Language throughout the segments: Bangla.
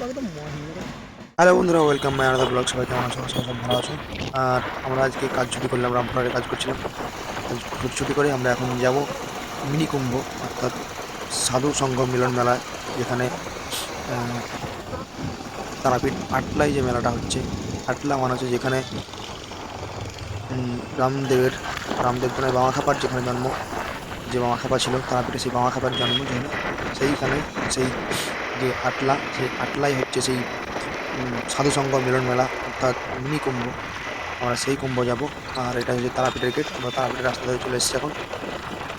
হ্যালো বন্ধুরা ওয়েলকাম মাই আনাদার ব্লগ সবাই কেমন আছো? আশা করি সব ভালো আছো। আর আমরা আজকে কাজ ছুটি করলাম, রামপুরহাটে কাজ করছিলাম। ছুটি করে আমরা এখন যাব মিনি কুম্ভ, অর্থাৎ সাধু সংঘ মিলন মেলা যেখানে তারাপীঠ আটলায় যে মেলাটা হচ্ছে, আটলা মানে হচ্ছে যেখানে রামদেবের রামদেব মানে বামাখাপার যেখানে জন্ম, যে বামাখাপা ছিল, তারাপীঠে সেই বামাখাপার জন্ম যেখানে সেইখানে সেই যে আটলা সেই আটলাই হচ্ছে সেই উম, সাধু সংঘ মিলন মেলা অর্থাৎ মিনি কুম্ভ। আমরা সেই কুম্ভ যাব। আর এটা হচ্ছে তারাপীঠের গেট আমরা তারাপীঠের রাস্তা ধরে চলে এসেছি এখন।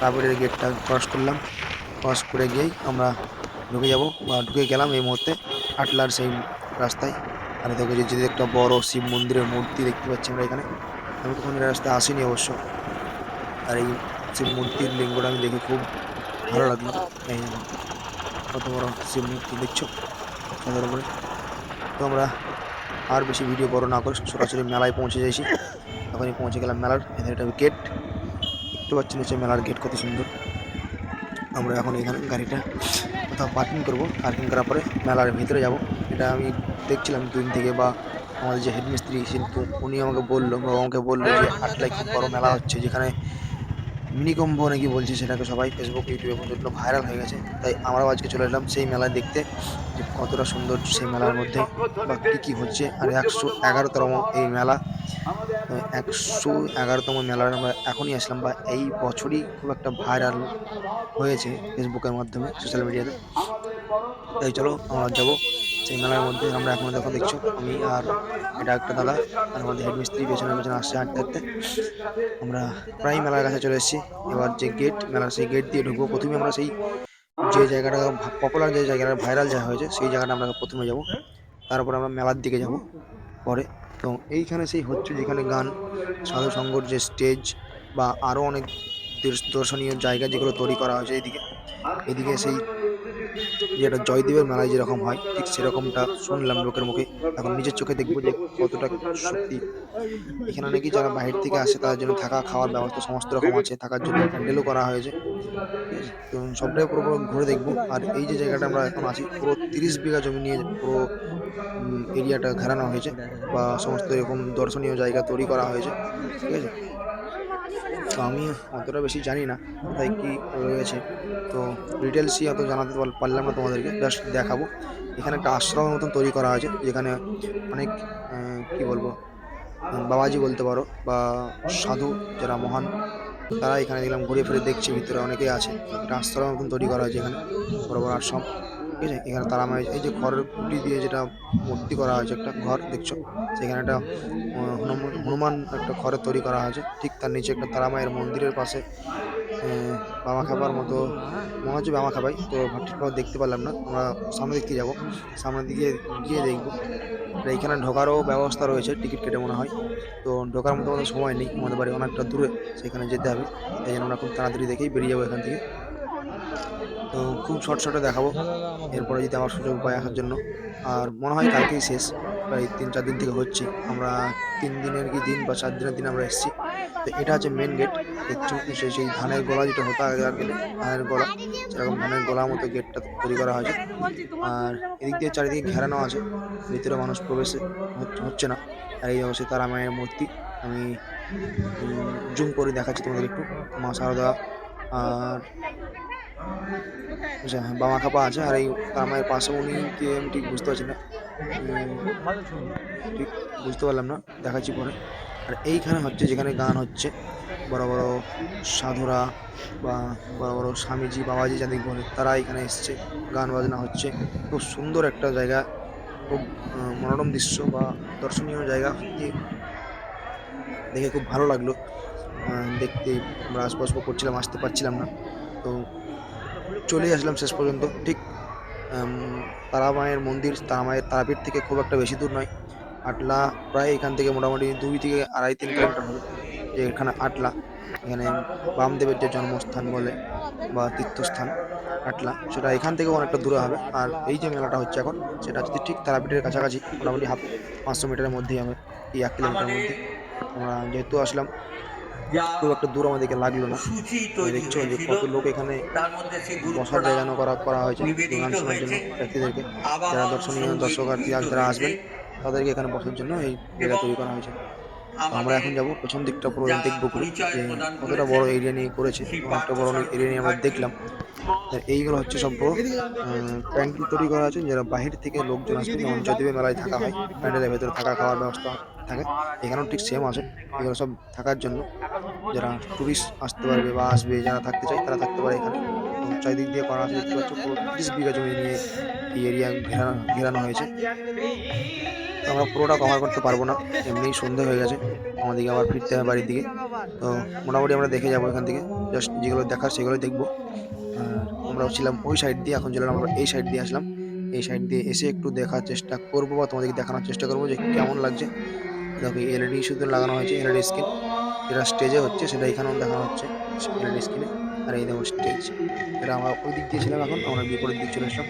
তারাপীঠের গেটটা ক্রস করলাম। ক্রস করে গিয়েই আমরা ঢুকে যাব। বা ঢুকে গেলাম এই মুহূর্তে আটলার সেই রাস্তায়। আর দেখো যে যে একটা বড় শিব মন্দিরের মূর্তি দেখতে পাচ্ছি আমরা এখানে। আমি তখন এই রাস্তায় আসিনি অবশ্য। আর এই শিব মূর্তির লিঙ্গটা আমি দেখে খুব ভালো লাগল। এই কত বড় মূর্তি দেখছ? চাঁদের উপরে তো আমরা আর বেশি ভিডিও বড় না করে সরাসরি মেলায় পৌঁছে যাইছি। এখনই পৌঁছে গেলাম মেলার এখানে একটা গেট দেখতে পাচ্ছেন হচ্ছে মেলার গেট কত সুন্দর। আমরা এখন এখানে গাড়িটা কোথাও পার্কিং করব। পার্কিং করার পরে মেলার ভিতরে যাব। এটা আমি দেখছিলাম দুদিন থেকে বা আমাদের যে হেডমিস্ত্রি কিন্তু উনি আমাকে বলল বা আমাকে বলল যে আটলায় খুব বড় মেলা হচ্ছে, যেখানে মিনিকম্ব নাকি বলছে সেটাকে সবাই ফেসবুক ইউটিউবে পর্যন্ত ভাইরাল হয়ে গেছে। তাই আমরাও আজকে চলে এলাম সেই মেলায় দেখতে, যে কতটা সুন্দর সেই মেলার মধ্যে বা কী কী হচ্ছে। আর একশো এগারোতম এই মেলা একশো এগারোতম মেলার আমরা এখনই আসলাম বা এই বছরই খুব একটা ভাইরাল হয়েছে ফেসবুকের মাধ্যমে সোশ্যাল মিডিয়াতে তাই চলো, আমরা যাব। সেই মেলার মধ্যে আমরা এখন দেখো দেখছ, আমি আর এটা একটা দাদা আর আমাদের হেডমিস্ত্রি পেছনে পেছনে আসছে হাঁটতে হাঁটতে। আমরা প্রায় মেলার কাছে চলে এসেছি। এবার যে গেট মেলার সেই গেট দিয়ে ঢুকবো। প্রথমে আমরা সেই যে জায়গাটা পপুলার যে জায়গাটা ভাইরাল যা হয়েছে, সেই জায়গাটা আমরা প্রথমে যাব। তারপর আমরা মেলার দিকে যাব পরে। তো এইখানে সেই হচ্ছে যেখানে গান, সাধু সঙ্গর যে স্টেজ বা আরও অনেক দর্শ- দর্শনীয় জায়গা যেগুলো তৈরি করা হয়েছে এদিকে এদিকে সেই যেটা জয়দেবের মেলায় যেরকম হয়, ঠিক সেরকমটা শুনলাম লোকের মুখে। এখন নিজের চোখে দেখব যে কতটা সত্যি। এখানে নাকি যারা বাইরে থেকে আসে, তাদের জন্য থাকা, খাওয়ার ব্যবস্থা সমস্ত রকম আছে, থাকার জন্য প্যান্ডেলও করা হয়েছে? তো সবটাই পুরো পুরো ঘুরে দেখব। আর এই যে জায়গাটা আমরা এখন আছি, পুরো তিরিশ বিঘা জমি নিয়ে পুরো এরিয়াটা ঘেরানো হয়েছে বা সমস্ত এরকম দর্শনীয় জায়গা তৈরি করা হয়েছে। ঠিক আছে তো আমি অতটা বেশি জানি না, কোথায় কী রয়েছে। তো ডিটেলসই অত জানাতে পারলাম না তোমাদেরকে জাস্ট দেখাবো। এখানে একটা আশ্রমের মতন তৈরি করা হয়েছে, যেখানে অনেক কি বলব বাবাজি বলতে পারো বা সাধু যারা মহান, তারা এখানে দেখলাম, ঘুরে ফিরে দেখছি, ভিতরে অনেকেই আছে। একটা আশ্রমের মতন তৈরি করা হয়েছে এখানে, বড় বড় আশ্রম। ঠিক আছে? এখানে তারা মায়ের এই যে খড়ের কুটি দিয়ে যেটা মূর্তি করা হয়েছে, একটা ঘর দেখছ? সেখানে একটা হনুমান একটা ঘরের তৈরি করা হয়েছে। ঠিক তার নিচে একটা তারা মায়ের মন্দিরের পাশে বামা খাবার মতো, মনে হচ্ছে বামা খাবাই তো ঠিকভাবে দেখতে পারলাম না। আমরা সামনে দিক যাব। সামনের দিকে গিয়ে দেখব। এইখানে ঢোকারও ব্যবস্থা রয়েছে, টিকিট কেটে মনে হয়। তো ঢোকার মতো সময় নেই। আমাদের বাড়ি অনেকটা দূরে। সেখানে যেতে হবে। তাই জন্য আমরা খুব তাড়াতাড়ি দেখেই বেরিয়ে যাব এখান থেকে। তো খুব শর্ট শর্টে দেখাবো। এরপরে যদি আমার সুযোগ পাই আসার জন্য। আর মনে হয় কালকেই শেষ। প্রায় তিন, চার দিন থেকে হচ্ছে। আমরা তিন দিনের কি দিন বা চার দিনের দিন আমরা এসেছি। তো এটা হচ্ছে মেন গেট দেখছ সেই ধানের গোলা যেটা হতো আগে গেলে ধানের গোলা। সেরকম ধানের গোলা মতো গেটটা তৈরি করা হয়েছে। আর এদিক দিয়ে চারিদিকে ঘেরানো আছে। ভিতরে মানুষ প্রবেশ হচ্ছে না। আর এই হচ্ছে তারা মায়ের মূর্তি। আমি জুম করে দেখাচ্ছি তোমাদের একটু। মা সারদা। আর বামা খাপা আছে, আর এই তারা মায়ের পাশে উনি কে আমি ঠিক বুঝতে পারছি না। ঠিক বুঝতে পারলাম না, দেখাচ্ছি পরে। আর এইখানে হচ্ছে যেখানে গান হচ্ছে, বড় বড় সাধুরা বা বড় বড় স্বামীজি, বাবাজি যাদের বলে তারা এখানে এসছে, গান বাজনা হচ্ছে। খুব সুন্দর একটা জায়গা, খুব মনোরম দৃশ্য বা দর্শনীয় জায়গা দেখে খুব ভালো লাগল। দেখতে আমরা আশপাশ করছিলাম, আসতে পারছিলাম না। তো চলে আসলাম শেষ পর্যন্ত। ঠিক উম, তারা মায়ের মন্দির তারা মায়ের তারাপীঠ থেকে খুব একটা বেশি দূর নয়। আটলা প্রায় এখান থেকে মোটামুটি দুই থেকে আড়াই তিন কিলোমিটার হবে যে এখানে আটলা। এখানে বামদেবের যে জন্মস্থান বলে বা তীর্থস্থান আটলা সেটা এখান থেকে অনেকটা দূরে হবে। আর এই যে মেলাটা হচ্ছে এখন সেটা হচ্ছে ঠিক তারাপীঠের কাছাকাছি মোটামুটি হাফ পাঁচশো মিটারের মধ্যেই হবে এই এক কিলোমিটারের মধ্যে। আমরা যেহেতু আসলাম খুব একটা দূর আমাদেরকে লাগল না। দেখছ যে কত লোক এখানে বসার জায়গা করা করা হয়েছে। গান শোনার জন্য ব্যক্তিদেরকে। যারা দর্শনীয় দর্শকার্থী যারা আসবেন তাদেরকে এখানে বসার জন্য এই জায়গা তৈরি করা হয়েছে। আমরা এখন যাব প্রথম দিকটা পুরো দেখব যে কতটা বড় এরিয়া নিয়ে করেছে একটা বড় এরিয়া নিয়ে আমরা দেখলাম। এইগুলো হচ্ছে সব প্যান্ডেল তৈরি করা আছে যারা বাহির থেকে লোকজন আসবে যেমন যদিও মেলায় থাকা হয় প্যান্ডেলের ভেতরে থাকা খাওয়ার ব্যবস্থা থাকে এখানেও ঠিক সেম আছে এগুলো সব থাকার জন্য যারা টুরিস্ট আসতে পারবে বা আসবে যারা থাকতে চায় তারা থাকতে পারে এখানে। চারিদিক দিয়ে করা আছে, দেখতে পাচ্ছ, পুরো তিরিশ বিঘা জমি নিয়ে এই এরিয়া ঘেরানো ঘেরানো হয়েছে। আমরা পুরোটা কভার করতে পারব না, এমনিই সন্ধে হয়ে গেছে, আমাদেরকে আবার ফিরতে হবে বাড়ির দিকে। তো মোটামুটি আমরা দেখে যাব এখান থেকে জাস্ট যেগুলো দেখার সেগুলোই দেখব। আমরা ছিলাম ওই সাইড দিয়ে, এখন চলে আমরা এই সাইড দিয়ে আসলাম। এই সাইড দিয়ে এসে একটু দেখার চেষ্টা করব বা তোমাদেরকে দেখানোর চেষ্টা করব যে কেমন লাগছে। দেখো এলইডি শুধু লাগানো হয়েছে এলইডি স্ক্রিন যেটা স্টেজে হচ্ছে, সেটা এখানেও দেখানো হচ্ছে এলইডি স্ক্রিনে আর এই দেখো স্টেজ এটা আমরা ওই দিক দিয়ে ছিলাম এখন, আমরা বিপরীত দিক চলে আসলাম।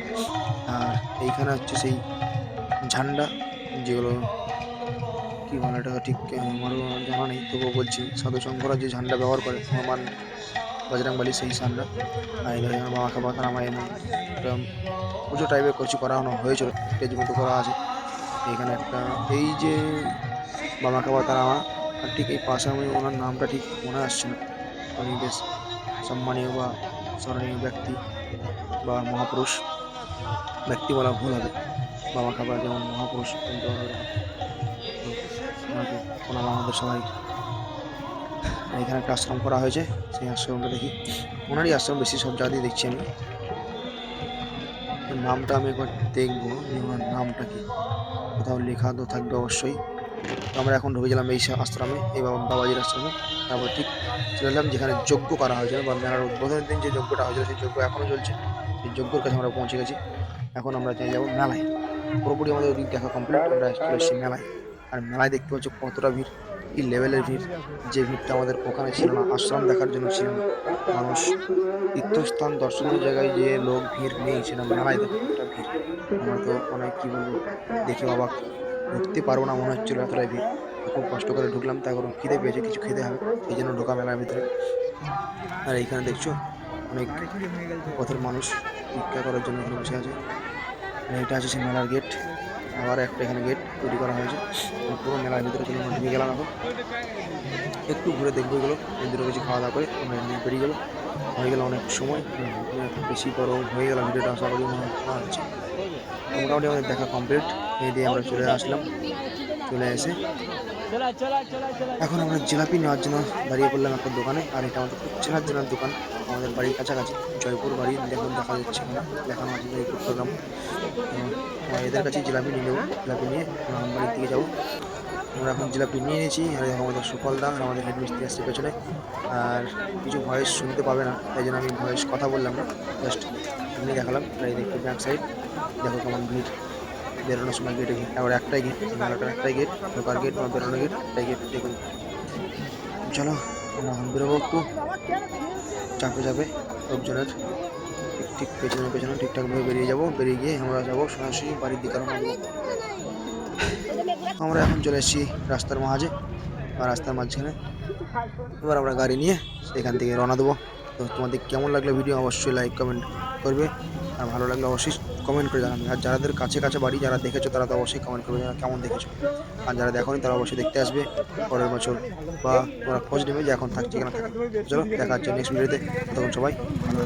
আর এইখানে হচ্ছে সেই ঝান্ডা, যেগুলো কি বলে এটা ঠিক আমারও জানা নেই, তবুও বলছি সাধু শঙ্করা যে ঝান্ডা ব্যবহার করে, হনুমান বজরংবলী সেই ঝান্ডা। আর এই ধরনের মাখা পাতা আমার এমন একটা পুজো টাইপের কিছু করানো হয়েছিল স্টেজ মতো করা আছে। এখানে একটা, এই যে বামাকা বাতারামা আর ঠিক এই পাশে আমি ওনার নামটা ঠিক মনে আসছে না। উনি বেশ সম্মানীয় বা স্মরণীয় ব্যক্তি বা মহাপুরুষ, ব্যক্তি বলা ভুল হবে। বাবা খাবার যেমন মহাপুরুষ কিন্তু প্রণাম আমাদের সবাই এখানে একটা আশ্রম করা হয়েছে, সেই আশ্রমটা দেখি। ওনারই আশ্রম বেশি, সব জায়গাতেই দেখছি আমি। নামটা আমি একবার দেখব ওনার নামটা কি? কোথাও লেখা তো থাকবে অবশ্যই। আমরা এখন ঢুকে গেলাম এই আশ্রমে, এই বাবাজির আশ্রমে। তারপর ঠিক চলে এলাম যেখানে যজ্ঞ করা হয়েছিল, বা মেলার উদ্বোধনের দিন যে যজ্ঞটা হয়েছিল, সেই যজ্ঞ এখনও চলছে। সেই যজ্ঞর কাছে আমরা পৌঁছে গেছি। এখন আমরা চলে যাব মেলায়। পুরোপুরি আমাদের ওদিক দেখা কমপ্লিট আমরা চলে এসেছি মেলায়। আর মেলায় দেখতে পাচ্ছ কতটা ভিড়, কি লেভেলের ভিড়। যে ভিড়টা আমাদের ওখানে ছিল না, আশ্রম দেখার জন্য ছিল না। মানুষ তীর্থস্থান দর্শনীয় জায়গায় যে লোক ভিড় নেই সেটা মেলায় দেখতে ভিড়। আমরা তো অনেক, কী বলব, দেখে অবাক। ঢুকতে পারব না, মনে হচ্ছিল এতটাই ভিড়। খুব কষ্ট করে ঢুকলাম এখন খিদে পেয়েছে, কিছু খেতে হবে, সেই জন্য ঢোকা মেলার ভিতরে। আর এইখানে দেখছ, অনেক পথের মানুষ ভিক্ষা করার জন্য এখানে বসে আছে। এটা আছে সেই মেলার গেট, আবার একটা এখানে গেট তৈরি করা হয়েছে। পুরো মেলার ভিতরে চলে ঢুকে গেলাম এখন। একটু ঘুরে দেখব এগুলো মন্দিরে কিছু খাওয়া দাওয়া করে, আমরা বেরিয়ে গেলো হয়ে গেল অনেক সময় বেশি বড় হয়ে গেল, ভিডিওটা আশা করি মনে হচ্ছে। মোটামুটি আমাদের দেখা কমপ্লিট এই দিয়ে আমরা চলে আসলাম। চলে এসে এখন আমরা জিলাপি নেওয়ার জন্য দাঁড়িয়ে পড়লাম একটা দোকানে, আর এটা আমাদের চেনার জেনার দোকান। আমাদের বাড়ির কাছাকাছি, জয়পুর বাড়ি দেখুন, দেখা যাচ্ছে এখানে দেখানো আছে জয়পুর প্রোগ্রাম। এদের কাছে জিলাপি নিয়ে নেব জিলাপি নিয়ে বাড়ির দিকে যাব। আমরা এখন জিলাপি নিয়ে নিয়েছি, আর আমাদের সুফল দা আর আমাদের হেডমিস্ত্রি আসছে পেছনে। আর কিছু ভয়েস শুনতে পাবে না, তাই জন্য আমি ভয়েস কথা বললাম না জাস্ট এমনি দেখালাম, আর এই দেখো ব্যাক সাইড দেখো কেমন ভিড়। বেরোনোর সময় গেটে আবার একটাই গেট মেলাটার একটাই গেট ঢোকার গেট বা বেরোনোর গেট একটাই গেট দেখুন। চলো এখন বেরোবো একটু। চাপে চাপে লোকজনের ঠিক ঠিক পেছনে পেছনে ঠিকঠাকভাবে বেরিয়ে যাব। বেরিয়ে গিয়ে আমরা যাব সরাসরি বাড়ির দিকে দেবো আমরা এখন চলে এসেছি রাস্তার মাঝে, বা রাস্তার মাঝখানে। এবার আমরা গাড়ি নিয়ে সেখান থেকে রওনা দেবো। তো তোমাদের কেমন লাগল ভিডিও অবশ্যই লাইক কমেন্ট করবে। আর ভালো লাগলে অবশ্যই কমেন্ট করে জানাবে আর যাদের কাছে কাছে বাড়ি যারা দেখেছ, তারা তো অবশ্যই কমেন্ট করবে যারা কেমন দেখেছ? আর যারা দেখোনি, তারা অবশ্যই দেখতে আসবে পরের বছর বা ওরা খোঁজ নেবে যে এখন থাকছে কিনা। থাকে চলো, দেখা হচ্ছে নেক্সট ভিডিওতে তখন সবাই ভালো